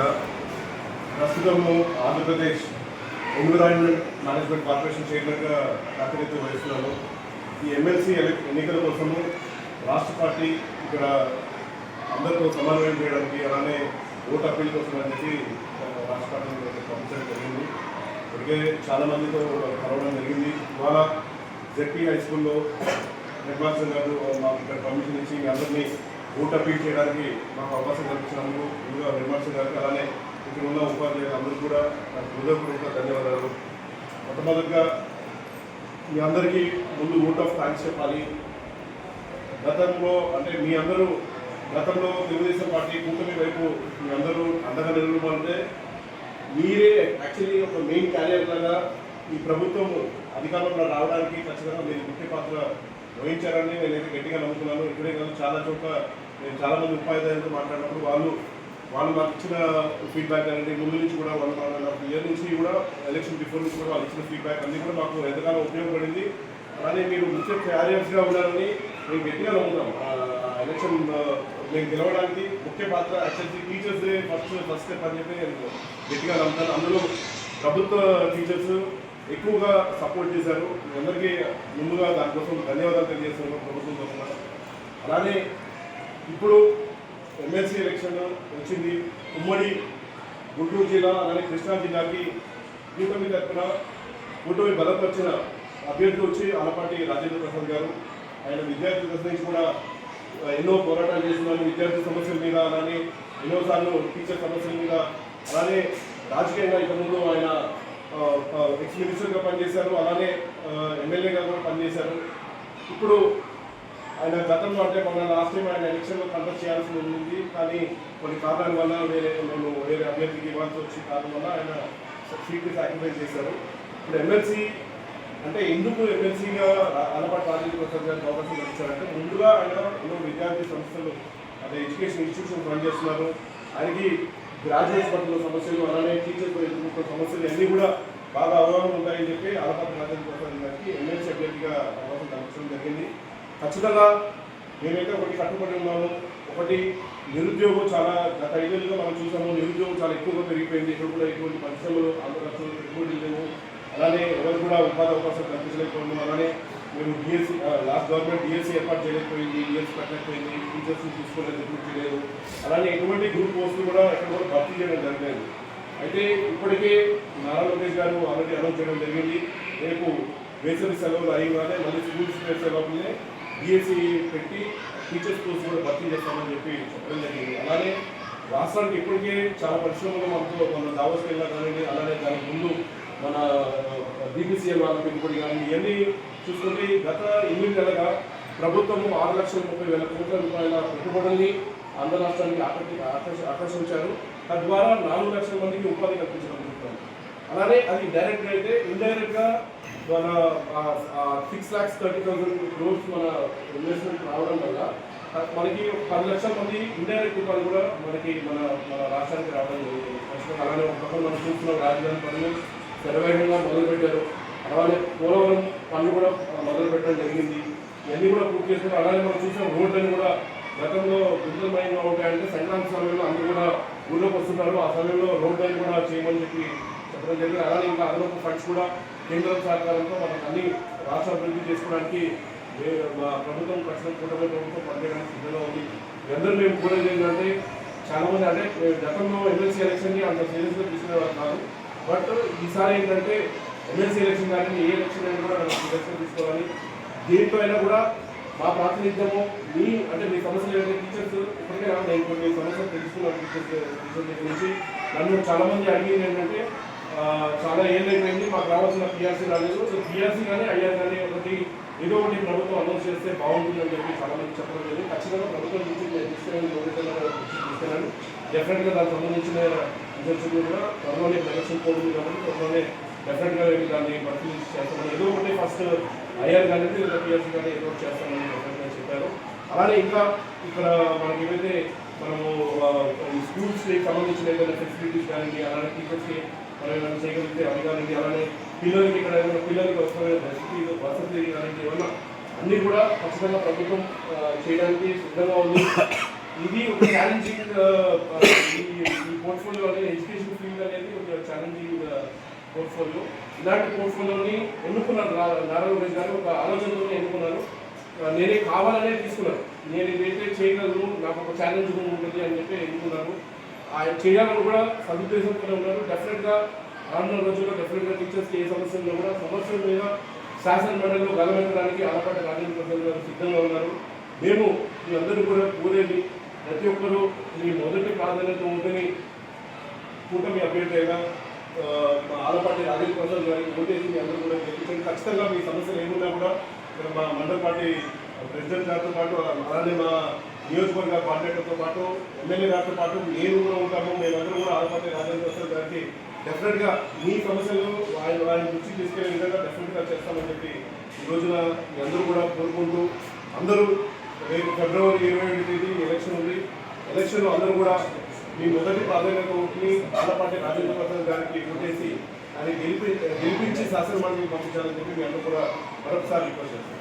జిల్లా ప్రస్తుతము Andhra Pradesh environment management corporation చైర్మన్గా ప్రాతినిధ్యం వహిస్తున్నాను ఈ ఎమ్మెల్సీ ఎన్నికల కోసము రాష్ట్ర పార్టీ ఇక్కడ అందరితో సమన్వయం చేయడానికి అలానే ఓటు అప్పీల్ కోసం అని చెప్పి రాష్ట్ర పార్టీ పంపించడం జరిగింది. ఇప్పటికే చాలామందితో కలవడం జరిగింది. ఇవాళ జెడ్పీ హై స్కూల్లో హెడ్ గారు మాకు ఇక్కడ పర్మిషన్ ఇచ్చి మీ అందరినీ ఊట పీల్ చేయడానికి మాకు అవకాశం కల్పించినందుకు ముందుగా విమర్శ గారికి అలానే ఇక్కడ ఉన్న ఉపాధ్యాయులు అందరూ కూడా నాకు హృదయపూర్వక ధన్యవాదాలు. మొట్టమొదటిగా మీ అందరికీ ముందు ఓట్ ఆఫ్ థ్యాంక్స్ చెప్పాలి. గతంలో అంటే మీ అందరూ గతంలో తెలుగుదేశం పార్టీ కూటమి వైపు మీ అందరూ అండగా నిలబడితే మీరే యాక్చువల్లీ ఒక మెయిన్ క్యారియర్ లాగా ఈ ప్రభుత్వం అధికారంలో రావడానికి ఖచ్చితంగా మీరు ముఖ్య పాత్ర వహించారని నేనైతే గట్టిగా నమ్ముతున్నాను ఇక్కడే కాదు చాలా చోట్ల నేను చాలా మంది ఉపాధ్యాయులతో మాట్లాడినప్పుడు వాళ్ళు వాళ్ళు మాకు ఇచ్చిన ఫీడ్బ్యాక్ అనేది ముందు నుంచి కూడా one one and half year నుంచి కూడా ఎలక్షన్ బిఫోర్ నుంచి కూడా వాళ్ళు ఇచ్చిన ఫీడ్బ్యాక్ అన్నీ కూడా మాకు ఎంతగానో ఉపయోగపడింది. అలానే మీరు ముఖ్య క్యారియర్స్గా ఉన్నారని మేము గట్టిగా నమ్ముతాం ఎలక్షన్ మేము గెలవడానికి ముఖ్య పాత్ర actually teachers first first step అని చెప్పి నేను గట్టిగా నమ్ముతాను. అందులో ప్రభుత్వ టీచర్స్ ఎక్కువగా సపోర్ట్ చేశారు. మీ అందరికీ ముందుగా దానికోసం ధన్యవాదాలు తెలియజేస్తున్నాను ప్రభుత్వం తరఫున. అలానే ఇప్పుడు ఎమ్మెల్సీ ఎలక్షన్ వచ్చింది. ఉమ్మడి గుంటూరు జిల్లా అలానే కృష్ణా జిల్లాకి కూటమి తరఫున కూటమి బలపరిచిన అభ్యర్థులు వచ్చి ఆలపాటి రాజేంద్ర ప్రసాద్ గారు. ఆయన విద్యార్థి దశ నుంచి కూడా ఎన్నో పోరాటాలు చేస్తున్నారు. విద్యార్థి సమస్యల మీద అలానే ఎన్నోసార్లు టీచర్ సమస్యల మీద అలానే రాజకీయంగా ఇంతకుముందు ఆయన ఎక్స్ మినిస్టర్గా పనిచేశారు. అలానే ఎమ్మెల్యేగా కూడా పనిచేశారు. ఇప్పుడు ఆయన గతంలో అంటే మన లాస్ట్ టైం ఆయన ఎలక్షన్లో కంటెస్ట్ చేయాల్సి ఉంది కానీ కొన్ని కారణాల వల్ల వేరే మేము వేరే అభ్యర్థికి ఇవ్వాల్సి వచ్చి కారణం వల్ల ఆయన సీట్ని సాక్రిఫైస్ చేశారు. ఇప్పుడు ఎమ్మెల్సీ అంటే ఎందుకు ఎమ్మెల్సీగా అలవాటు రాజేంద్ర ప్రసాద్ గారికి అవకాశం వచ్చారంటే ముందుగా ఆయన ఎన్నో విద్యార్థి సంస్థలు అదే ఎడ్యుకేషన్ ఇన్స్టిట్యూషన్ రన్ చేస్తున్నారు ఆయనకి గ్రాడ్యుయేట్స్ పట్ల సమస్యలు అలానే టీచర్ పట్ల సమస్యలు అన్నీ కూడా బాగా అవగాహన ఉంటాయని చెప్పి అలపాటి రాజేంద్ర ప్రసాద్ గారికి ఎమ్మెల్సీ అభ్యర్థిగా అవకాశం కల్పించడం జరిగింది. ఖచ్చితంగా మేమైతే ఒకటి కట్టుబడి ఉన్నాము. ఒకటి నిరుద్యోగం చాలా గత ఐదేళ్ళుగా మనం చూసాము నిరుద్యోగం చాలా ఎక్కువగా పెరిగిపోయింది. ఇక్కడ కూడా ఎటువంటి పరిశ్రమలు ఖర్చులు పెట్టుబడులు లేవు. అలానే ఎవరు కూడా ఉపాధి అవకాశాలు కల్పించలేకపోవడం అలానే మేము డిఎస్సీ లాస్ట్ గవర్నమెంట్ డిఎస్సీ ఏర్పాటు చేయలేకపోయింది డిఎస్సీ పెట్టలేకపోయింది టీచర్స్ తీసుకోలేదు రిక్రూట్ చేయలేదు. అలానే ఎటువంటి గ్రూప్ పోస్టులు కూడా ఎక్కడ కూడా భర్తీ చేయడం జరగలేదు. అయితే ఇప్పటికే నారా లోకేష్ గారు ఆల్రెడీ అనౌన్స్ చేయడం జరిగింది. రేపు వేసవి సెలవులు అయ్యగానే మళ్ళీ స్కూల్స్ సెలవులనే డిఎస్సీ పెట్టి టీచర్స్ కోర్స్ కూడా భర్తీ చేస్తామని చెప్పి చెప్పడం జరిగింది. అలానే రాష్ట్రానికి ఇప్పటికే చాలా పరిశ్రమలు మనతో మన దావోస్కి వెళ్ళా కానివ్వండి అలానే దానికి ముందు మన బీపీసీఎల్ వాళ్ళ పెంపుడు కానీ ఇవన్నీ చూసుకుంటే గత ఎనిమిది నెలగా ప్రభుత్వము ఆరు లక్షల ముప్పై వేల కోట్ల రూపాయల పెట్టుబడుల్ని ఆంధ్ర రాష్ట్రానికి ఆకర్షి ఆకర్షి ఆకర్షించారు. తద్వారా నాలుగు లక్షల మందికి ఉపాధి కల్పించడం జరుగుతుంది. అలానే అది డైరెక్ట్ అయితే ఇండైరెక్ట్గా మన six lakhs thirty thousand crores మన ఇన్వెస్ట్మెంట్ రావడం వల్ల మనకి పది లక్షల మంది ఇండైరెక్ట్ ఉపాధి కూడా మనకి మన మన రాష్ట్రానికి రావడం జరిగింది అలానే ఒక మనం చూస్తున్నాం రాజధాని పనులు. శరవేగంగా మొదలుపెట్టారు. అలానే పోలవరం పనులు కూడా మొదలు పెట్టడం జరిగింది. ఇవన్నీ కూడా పూర్తి చేస్తారు అలానే మనం చూసిన రోడ్లను కూడా గతంలో గుంతలమయంగా ఉంటాయంటే సంక్రాంతి సమయంలో అందరూ కూడా ఊళ్ళోకి వస్తున్నారు. ఆ సమయంలో రోడ్ లైన్ కూడా చేయమని చెప్పి చెప్పడం జరిగింది. అలానే ఇంకా అదనపు ఫండ్స్ కూడా కేంద్రం సహకారంతో మనకు అన్ని రాష్ట్ర అభివృద్ధి చేసుకోవడానికి మా ప్రభుత్వం ఖచ్చితంగా కూటమి ప్రభుత్వం పనిచేయడానికి సిద్ధంగా ఉంది. అందరూ మేము కోరేది ఏంటంటే చాలామంది అంటే గతంలో ఎమ్మెల్సీ ఎలక్షన్ని అంత సీరియస్గా తీసుకునేవారు కాదు. బట్ ఈసారి ఏంటంటే ఎమ్మెల్సీ ఎలక్షన్ కానీ ఏ ఎలక్షన్ అయినా కూడా మనం తీసుకోవాలి. దీంట్లో అయినా కూడా మా ప్రాతినిధ్యము మీ అంటే మీ సమస్యలు ఏంటంటే టీచర్స్ ఇప్పటికే నాకు కొన్ని సమస్యలు తెలుసుకున్నాను టీచర్స్ టీచర్ దగ్గర నుంచి నన్ను చాలా మంది అడిగింది ఏంటంటే చాలా ఏళ్ళు అయిపోయింది మాకు రావాల్సిన పిఆర్సీ రాలేదు. సో పిఆర్సీ కానీ ఐఆర్ కానీ ఒకటి ఏదో ఒకటి ప్రభుత్వం అనౌన్స్ చేస్తే బాగుంటుందని చెప్పి చాలా మంది చెప్పడం లేదు ఖచ్చితంగా ప్రభుత్వం నుంచి నేను తీసుకెళ్ళి తీసుకెళ్ళాను డెఫినెట్గా దానికి సంబంధించిన రిజల్ట్స్ కూడా త్వరలోనే ఎలక్షన్ పోతుంది కాబట్టి త్వరలోనే డెఫినెట్గా దాన్ని పరిశీలించి చేస్తామని ఏదో ఒకటి ఫస్ట్ ఐఆర్ కానీ లేదా కానీ ఏదో ఒకటి చేస్తామని డెఫినెట్గా చెప్పారు. అలానే ఇంకా ఇక్కడ మనకి ఏవైతే మనము ఈ స్కూల్స్కి సంబంధించిన ఏదైనా ఫెసిలిటీస్ కానీ అలానే టీచర్స్కి మనం ఏమైనా చేయగలిగితే అది కానీ అలానే పిల్లలకి ఇక్కడ ఏమైనా పిల్లలకి వస్తున్న వసతి వసతి కానీ ఏమన్నా అన్నీ కూడా ఖచ్చితంగా ప్రభుత్వం చేయడానికి సిద్ధంగా ఉంది. ఇది ఒక ఛాలెంజింగ్ uh, uh, ఈ పోర్ట్ఫోలియో అనేది ఎడ్యుకేషన్ ఫీల్డ్ అనేది ఒక ఛాలెంజింగ్ పోర్ట్ఫోలియో uh, ఇలాంటి పోర్ట్ఫోలియోని ఎన్నుకున్నాను రా- నారా లోకేష్ గారు ఒక ఆలోచనతోనే ఎన్నుకున్నారు. నేనే కావాలనే తీసుకున్నాను. నేను ఇదైతే చేయగలను నాకు ఒక ఛాలెంజ్ ఉంటుంది అని చెప్పి ఎన్నుకున్నాను ఆయన చేయాలని కూడా సదుద్దేశంతో ఉన్నారు. డెఫినెట్గా రానున్న రోజుల్లో డెఫినెట్గా టీచర్స్కి ఏ సమస్యలు కూడా సమస్యల మీద శాసన మండలిలో గలమెత్తడానికి ఆలపాటి రాజేంద్ర ప్రసాద్ గారు సిద్ధంగా ఉన్నారు. మేము మీ అందరూ కూడా కోరేది ప్రతి ఒక్కరూ మీ మొదటి ప్రాధాన్యత ఉందని కూటమి అభ్యర్థి అయిన మా ఆలపాటి రాజేంద్ర ప్రసాద్ గారికి ఓటేసి మీ అందరూ కూడా గెలిపించండి. ఖచ్చితంగా మీ సమస్యలు ఏమున్నా కూడా ఇక్కడ మా మండల పార్టీ ప్రెసిడెంట్ గారితో పాటు అలానే మా నియోజకవర్గ కాంట్రాక్టర్తో పాటు ఎమ్మెల్యే గారితో పాటు నేను కూడా ఉంటాము. మేమందరూ కూడా ఆలపాటి రాజేంద్ర ప్రసాద్ గారికి డెఫినెట్గా మీ సమస్యలు ఆయన ఆయన దృష్టికి తీసుకెళ్ళే విధంగా డెఫినెట్గా చేస్తామని చెప్పి ఈ రోజున మీ అందరూ కూడా కోరుకుంటూ అందరూ రేపు ఫిబ్రవరి ఇరవై ఏడు తేదీ ఎలక్షన్ ఉంది. ఎలక్షన్లో అందరూ కూడా మీ మొదటి ప్రాధాన్యత ఓటుని ఆలపాటి రాజేంద్ర ప్రసాద్ గారికి ఓటేసి ఆయన గెలిపి గెలిపించి శాసనమండలికి పంపించాలని చెప్పి మీ అందరూ కూడా మరొకసారి రిక్వెస్ట్ చేస్తాం